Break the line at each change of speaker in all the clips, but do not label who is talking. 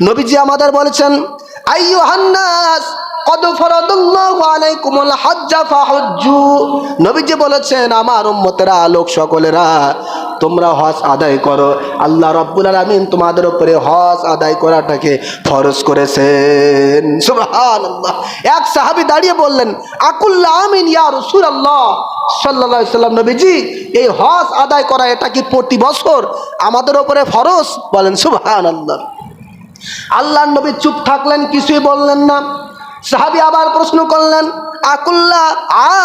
নবীজি আমাদের বলেছেন বলেছেন লোক সকলেরা, তোমরা আদায় করো। আল্লাহ তোমাদের আদায় করাটাকে করেছেন। এক সাহাবী দাঁড়িয়ে বললেন আমিন সাল্লাম, নবীজি, এই হজ আদায় করা এটা কি প্রতি বছর আমাদের উপরে ফরজ? বলেন, সুবহানাল্লাহ। আল্লাহ নবী চুপ থাকলেন, কিছুই বললেন না। সাহাবি আবার প্রশ্ন করলেন আকুল্লাহ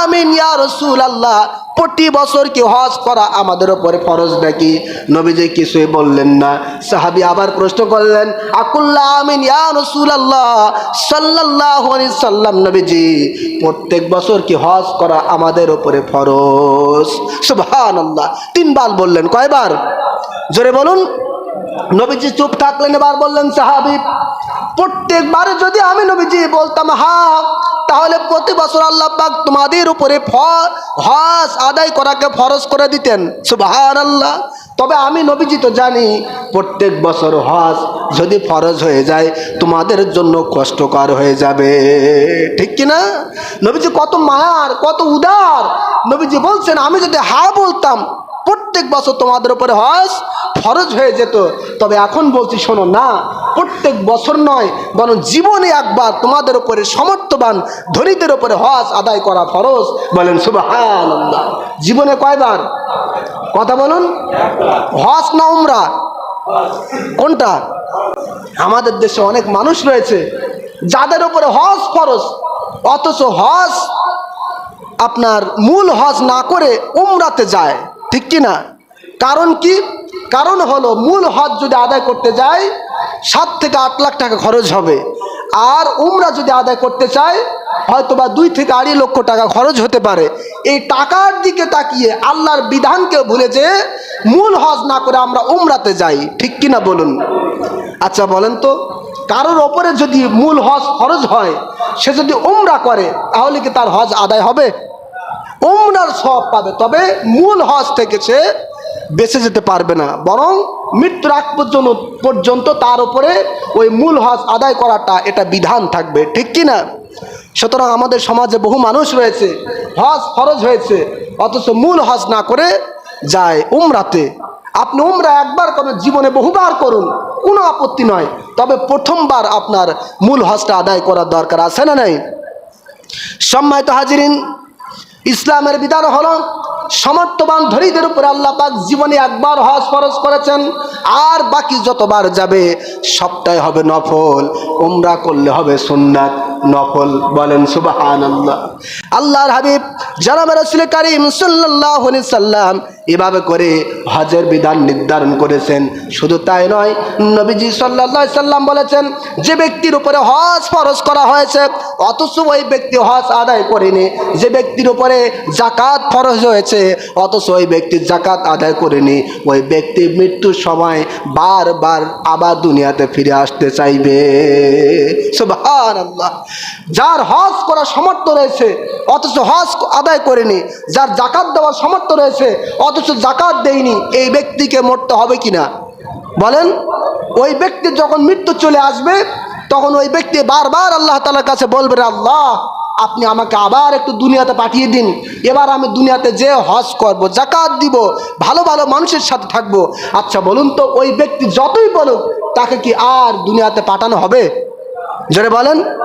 আমিন ইয়া রসুল আল্লাহ প্রতি বছর কি হজ করা আমাদের উপরে ফরজ নাকি? নবীজি কিছুই বললেন না। সাহাবি আবার প্রশ্ন করলেন আকুল্লাহ আমিন ইয়া রসুল আল্লাহ সাল্লাহ সাল্লাম, নবীজি, প্রত্যেক বছর কি হজ করা আমাদের উপরে ফরজ? সুবহান আল্লাহ তিনবার বললেন, কয়বার? জোরে বলুন। নবীজি চুপ থাকলেন, এবার বললেন, সাহাবি, প্রত্যেকবারে যদি আমি নবীজি বলতাম, হা তাহলে প্রতি বছর আল্লাহ পাক তোমাদের উপরে হজ আদায় করাকে ফরজ করে দিতেন। সুবহান আল্লাহ তবে আমি নবীজি তো জানি, প্রত্যেক বছর হজ যদি ফরজ হয়ে যায়, তোমাদের জন্য কষ্টকর হয়ে যাবে। ঠিক কি না? নবীজি কত মায়ার, কত উদার। নবীজি বলছেন, আমি যদি হা বলতাম প্রত্যেক বছর তোমাদের উপরে হজ ফরজ হয়ে যেত। তবে এখন বলছি, শোনো না, প্রত্যেক বছর নয়, বরং জীবনে একবার তোমাদের উপরে সমর্থবান ধনীদের উপরে হজ আদায় করা ফরজ। বলেন সুবাহান জীবনে কয়বার? কথা বলুন। হজ না উমরা? কোনটা? আমাদের দেশে অনেক মানুষ রয়েছে, যাদের উপরে হজ ফরজ, অথচ হজ আপনার মূল হজ না করে উমরাতে যায়। ঠিক কি না? কারণ কি? কারণ হলো মূল হজ যদি আদায় করতে যায়, সাত থেকে আট লাখ টাকা খরচ হবে। আর উমরা যদি আদায় করতে চায় হয়তো বা দুই থেকে আড়াই লক্ষ টাকা খরচ হতে পারে। এই টাকার দিকে তাকিয়ে আল্লাহর বিধানকে ভুলে যে মূল হজ না করে আমরা উমরাতে যাই। ঠিক কি না বলুন? আচ্ছা বলেন তো, কারোর ওপরে যদি মূল হজ খরচ হয়, সে যদি উমরা করে, তাহলে কি তার হজ আদায় হবে? উমরার সব পাবে, তবে মূল হজ থেকে সে বেঁচে যেতে পারবে না। বরং মৃত্যুর আগ পর্যন্ত পর্যন্ত তার উপরে ওই মূল হজ আদায় করাটা এটা বিধান থাকবে, ঠিক কি না সুতরাং আমাদের সমাজে বহু মানুষ রয়েছে, হজ ফরজ হয়েছে, অথচ মূল হজ না করে যায় উমরাতে। আপনি উমরা একবার করুন জীবনে বহুবার করুন, কোনো আপত্তি নয়, তবে প্রথমবার আপনার মূল হজটা আদায় করার দরকার আছে না নাই? সম্মানিত হাজিরিন ইসলামের বিধান হল সমর্থবান ধনীদের উপরে আল্লাহ পাক জীবনে একবার হজ ফরজ করেছেন, আর বাকি যতবার যাবে সবটাই হবে নফল, উমরা করলে হবে সুন্নাত। নফল বলেন সুবাহান আল্লাহ আল্লাহর হাবিব, জানাব রসুল করিম সাল্লাহ সাল্লাম, এভাবে করে হজের বিধান নির্ধারণ করেছেন। শুধু তাই নয়, নবীজি সাল্লাহ সাল্লাম বলেছেন, যে ব্যক্তির উপরে হজ ফরজ করা হয়েছে, অথচ ওই ব্যক্তি হজ আদায় করেনি। যে ব্যক্তির উপরে জাকাত ফরজ হয়েছে, অথচ ওই ব্যক্তি জাকাত আদায় করেনি। ওই ব্যক্তি মৃত্যুর সময় বারবার আবার দুনিয়াতে ফিরে আসতে চাইবে। সুবহানাল্লাহ। যার হজ করার সামর্থ্য রয়েছে, অথচ হজ আদায় করেনি, যার জাকাত দেওয়ার সামর্থ্য রয়েছে, অথচ জাকাত দেয়নি, এই ব্যক্তিকে মরতে হবে কিনা? বলেন, ওই ব্যক্তির যখন মৃত্যু চলে আসবে, তখন ওই ব্যক্তি বারবার আল্লাহ তালার কাছে বলবে আল্লাহ, আপনি আমাকে আবার একটু দুনিয়াতে পাঠিয়ে দিন। এবার আমি দুনিয়াতে যে হজ করব, জাকাত দিব, ভালো ভালো মানুষের সাথে থাকব। আচ্ছা বলুন তো, ওই ব্যক্তি যতই বলুক, তাকে কি আর দুনিয়াতে পাঠানো হবে? জোরে বলেন।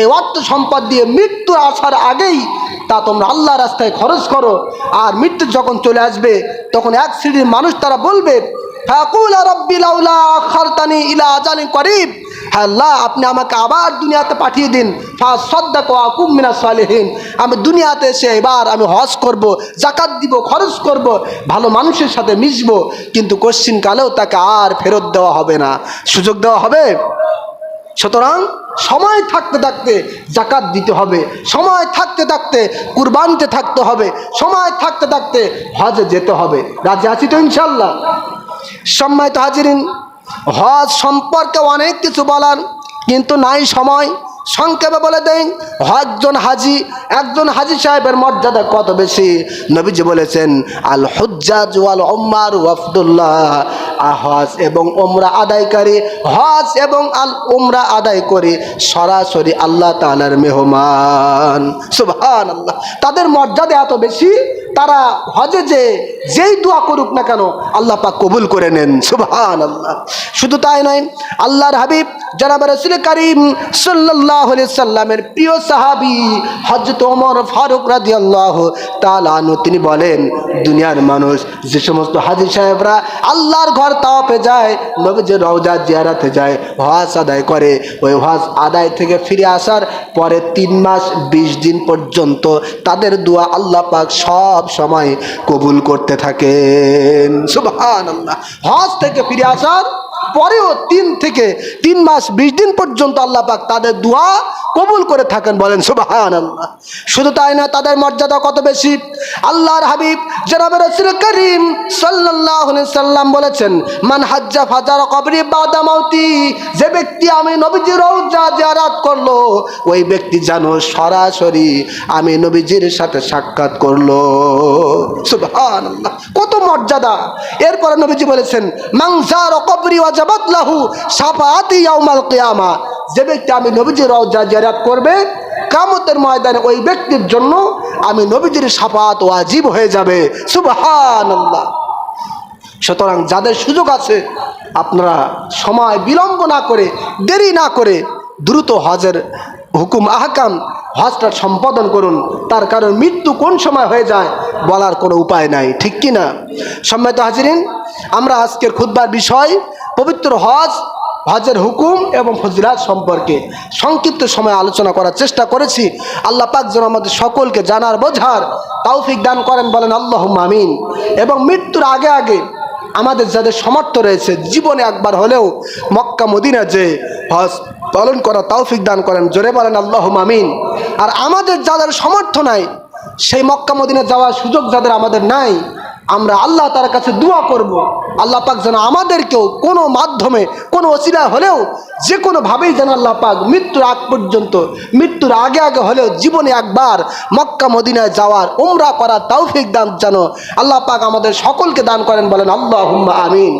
এই অর্থ সম্পদ দিয়ে মৃত্যু আসার আগেই তা তোমরা আল্লাহ রাস্তায় খরচ করো। আর মৃত্যু যখন চলে আসবে, তখন এক শ্রেণির মানুষ তারা বলবে করিব। হ্যাঁ আপনি আমাকে আবার দুনিয়াতে পাঠিয়ে দিন। কুমিনা সালেহীন। আমি দুনিয়াতে এসে এবার আমি হজ করব জাকাত দিব, খরচ করব, ভালো মানুষের সাথে মিশবো। কিন্তু কোশ্চিন কালেও তাকে আর ফেরত দেওয়া হবে না। সুযোগ দেওয়া হবে? সুতরাং সময় থাকতে থাকতে জাকাত দিতে হবে, সময় থাকতে থাকতে কুরবানতে থাকতে হবে, সময় থাকতে থাকতে হজে যেতে হবে। রাজি আছি তো ইনশাল্লাহ সম্মানিত হাজিরিন, হজ সম্পর্কে অনেক কিছু বলার, কিন্তু নাই সময়। সংক্ষেপে বলে দেন একজন হাজি একজন হাজি সাহেবের মর্যাদা কত বেশি? নবীজি বলেছেন আল হুজ্জাজ ওয়াল ওম্মার ওয়াফদুল্লাহ হজ এবং ওমরা আদায়কারী হজ এবং আল ওমরা আদায় করে, সরাসরি আল্লাহ তাআলার মেহমান। সুবহান আল্লাহ তাদের মর্যাদা এত বেশি, তারা হজে যে যেই দোয়া করুক না কেন, আল্লাহ পাক কবুল করে নেন। সুবহান আল্লাহ শুধু তাই নয়, আল্লাহর হাবিব জনাব রসুল করিম সাল্লাহ সাল্লামের প্রিয় সাহাবি হজরত ওমর ফারুক রাজি আল্লাহ তালানু তিনি বলেন, দুনিয়ার মানুষ, যে সমস্ত হাজি সাহেবরা আল্লাহর ঘর তাওয়াপে যায়, নবীজের রওজা জিয়ারাতে যায় হজ আদায় করে, ওই হজ আদায় থেকে ফিরে আসার পরে তিন মাস বিশ দিন পর্যন্ত তাদের দোয়া আল্লাহ পাক সব সময় কবুল করতে থাকেন। সুবহান আল্লাহ হজ থেকে ফিরে আসার পরেও তিন থেকে তিন মাস, বিশ দিন পর্যন্ত আল্লাহ পাক তাদের দোয়া কবুল করে থাকেন বলেন সুবাহান আল্লাহ শুধু তাই না তাদের মর্যাদা কত বেশি? আল্লাহর হাবিব জনাবের রসুল করিম সাল্লাহ সাল্লাম বলেছেন, মান হাজ্জা ফাজার কবরি বাদামাউতি যে ব্যক্তি আমি নবীজির রৌজা জিয়ারাত করল, ওই ব্যক্তি জানো সরাসরি আমি নবীজির সাথে সাক্ষাৎ করল। সুবহান আল্লাহ কত মর্যাদা। এরপরে নবীজি বলেছেন মাংসার কবরি যে ব্যক্তি আমি নবীজির রওজা করবে কামতের ময়দানে ওই ব্যক্তির জন্য আমি নবীজির সাফাত ওয়াজিব হয়ে যাবে। সুবহানাল্লাহ। সুতরাং যাদের সুযোগ আছে, আপনারা সময় বিলম্ব না করে, দেরি না করে দ্রুত হজের হুকুম, আহকাম, হজটা সম্পাদন করুন। তার কারণ মৃত্যু কোন সময় হয়ে যায় বলার কোনো উপায় নাই, ঠিক কি না সম্মানিত হাজিরিন, আমরা আজকের খুদ্বার বিষয় পবিত্র হজ, হজের হুকুম এবং ফজিলাত সম্পর্কে সংক্ষিপ্ত সময় আলোচনা করার চেষ্টা করেছি। আল্লাহ পাক যেন আমাদের সকলকে জানার, বোঝার তৌফিক দান করেন বলেন আল্লাহ আমিন। এবং মৃত্যুর আগে আগে আমাদের যাদের সমর্থ রয়েছে, জীবনে একবার হলেও মক্কা, মদিনা যে হজ পালন করা তৌফিক দান করেন। জোরে বলেন আল্লাহ আমিন। আর আমাদের যাদের সমর্থ নাই, সেই মক্কা, মদিনা যাওয়ার সুযোগ যাদের আমাদের নাই আমরা আল্লাহ তার কাছে দোয়া করব। আল্লাহ পাক যেন আমাদেরকেও কোনো মাধ্যমে, কোনো অসিলা হলেও, যে কোনোভাবেই যেন আল্লাহ পাক মৃত্যুর আগ পর্যন্ত, মৃত্যুর আগে আগে হলেও জীবনে একবার মক্কা মদিনায় যাওয়ার, উমরা করার তৌফিক দান যেন আল্লাহ পাক আমাদের সকলকে দান করেন বলেন আল্লাহ আমিন।